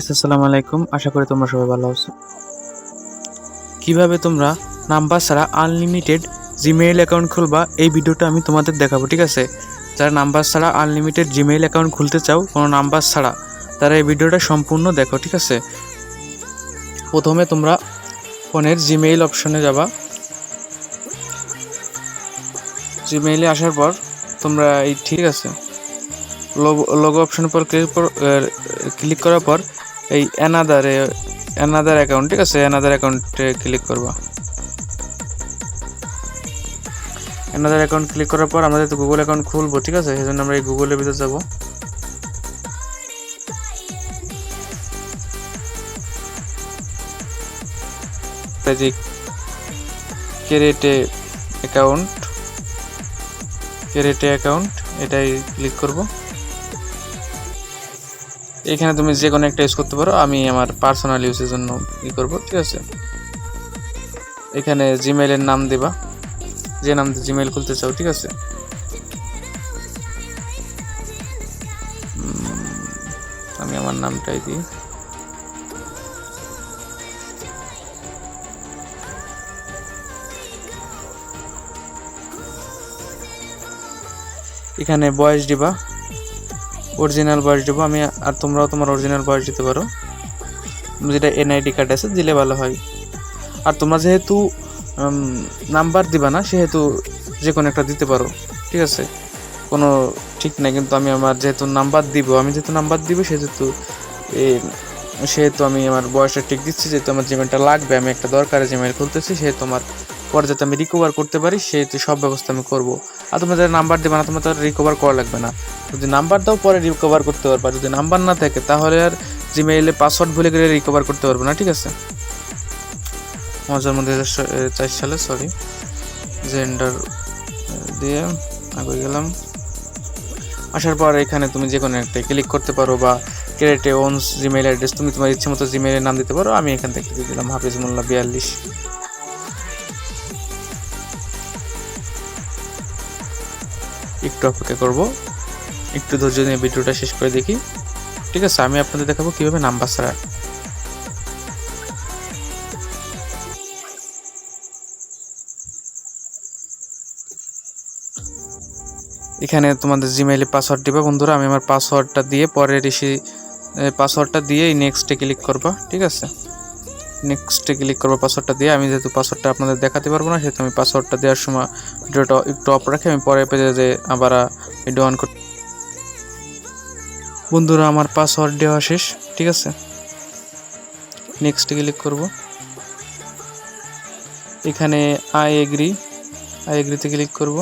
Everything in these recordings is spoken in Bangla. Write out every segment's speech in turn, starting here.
আসসালামু আলাইকুম। আশা করি তোমরা সবাই ভালো আছো। কীভাবে তোমরা নাম্বার ছাড়া আনলিমিটেড জিমেইল অ্যাকাউন্ট খুলবা, এই ভিডিওটা আমি তোমাদের দেখাবো, ঠিক আছে? যারা নাম্বার ছাড়া আনলিমিটেড জিমেইল অ্যাকাউন্ট খুলতে চাও, কোনো নাম্বার ছাড়া, তারা এই ভিডিওটা সম্পূর্ণ দেখো, ঠিক আছে? প্রথমে তোমরা ফোনের জিমেইল অপশনে যাবা। জিমেইলে আসার পর তোমরা এই, ঠিক আছে? লোগো অপশনের পর ক্লিক ক্লিক করার পর এই অ্যানাদারে অ্যানাদার অ্যাকাউন্ট ঠিক আছে? অ্যানাদার অ্যাকাউন্টে ক্লিক করবা। অ্যানাদার অ্যাকাউন্ট ক্লিক করার পর আমাদের তো গুগল অ্যাকাউন্ট খুলবো, ঠিক আছে? সেই জন্য আমরা এই গুগলের ভিতরে যাব। Magic create account create account এটাই ক্লিক করব। এখানে তুমি যে কোনো একটা ইউজ করতে পারো। আমি আমার পার্সোনাল ইউজের জন্য ই করব, ঠিক আছে? এখানে জিমেইলের নাম দেবা। যে নাম দিয়ে জিমেইল খুলতে চাও, ঠিক আছে? আমি আমার নামটাই দিই। এখানে বয়স দিবা। অরিজিনাল বয়স দেবো আমি আর তোমরাও তোমার অরিজিনাল বয়স দিতে পারো। যেটা এনআইডি কার্ড আছে, দিলে ভালো হয়। আর তোমরা যেহেতু নাম্বার দিবা না, সেহেতু যে কোনো একটা দিতে পারো, ঠিক আছে? কোনো ঠিক নাই, কিন্তু আমি আমার যেহেতু নাম্বার দিব, আমি যেহেতু নাম্বার দিব, সেহেতু সেহেতু আমি আমার বয়সটা ঠিক দিচ্ছি, যেহেতু আমার জিমেলটা লাগবে, আমি একটা দরকারি জিমেল খুলতেছি, সেহেতু আমার পরে যাতে আমি রিকভার করতে পারি, সেহেতু সব ব্যবস্থা আমি করব। আর তোমরা যারা নাম্বার দেবে না, তোমরা তো রিকভার করা লাগবে না। যদি নাম্বার দাও, পরে রিকভার করতে পারবা। যদি নাম্বার না থাকে, তাহলে আর জিমেইলে পাসওয়ার্ড ভুলে গেলে রিকভার করতে পারবে না, ঠিক আছে? আমার মধ্যে চার সালে সরি জেন্ডার দিয়ে আগে গেলাম। আসার পর এখানে তুমি যে কোনো একটা ক্লিক করতে পারো বা ক্রেটে ওনস জিমেইল অ্যাড্রেস তুমি তোমার ইচ্ছে মতো জিমেইলের নাম দিতে পারো। আমি এখান থেকে দিয়ে দিলাম হাফিজ মোল্লা বিয়াল্লিশ। একটু অপেক্ষা করব। একটু ধৈর্য নিয়ে ভিডিওটা শেষ করে দেখি। ঠিক আছে, আমি আপনাদের দেখাবো কীভাবে নাম্বার ছাড়া। এখানে তোমাদের জিমেইলে পাসওয়ার্ড দিবা। বন্ধুরা, আমি আমার পাসওয়ার্ডটা দিয়ে পরে রিসি পাসওয়ার্ডটা দিয়ে নেক্সটে ক্লিক করবা। ঠিক আছে? নেক্সটে ক্লিক করব পাসওয়ার্ডটা দিয়ে। আমি যেহেতু পাসওয়ার্ডটা আপনাদের দেখাতে পারব না, সেহেতু আমি পাসওয়ার্ডটা দেওয়ার সময় ভিডিওটা একটু অফ রাখি। আমি পরে পেজে যে আবার ভিডিও অন কর বন্ধুরা, আমার পাসওয়ার্ড দেওয়া শেষ, ঠিক আছে? নেক্সটে ক্লিক করব। এখানে আই এগ্রি আই এগ্রিতে ক্লিক করব।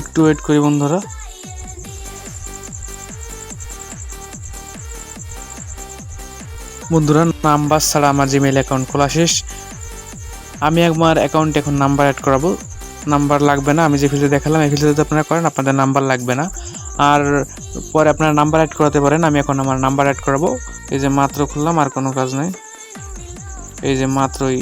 একটু ওয়েট করি বন্ধুরা। বন্ধুরা, নাম্বার ছাড়া আমার জিমেইল অ্যাকাউন্ট খোলা শেষ। আমি আমার অ্যাকাউন্টে এখন নাম্বার অ্যাড করাবো। নাম্বার লাগবে না, আমি যে ফিল্ডে দেখালাম, এই ফিল্ডে যদি আপনারা করেন, আপনাদের নাম্বার লাগবে না। আর পরে আপনারা নাম্বার অ্যাড করাতে পারেন, আমি এখন আমার নাম্বার অ্যাড করাবো। এই যে মাত্র খুললাম, আর কোনো কাজ নেই। এই যে মাত্রই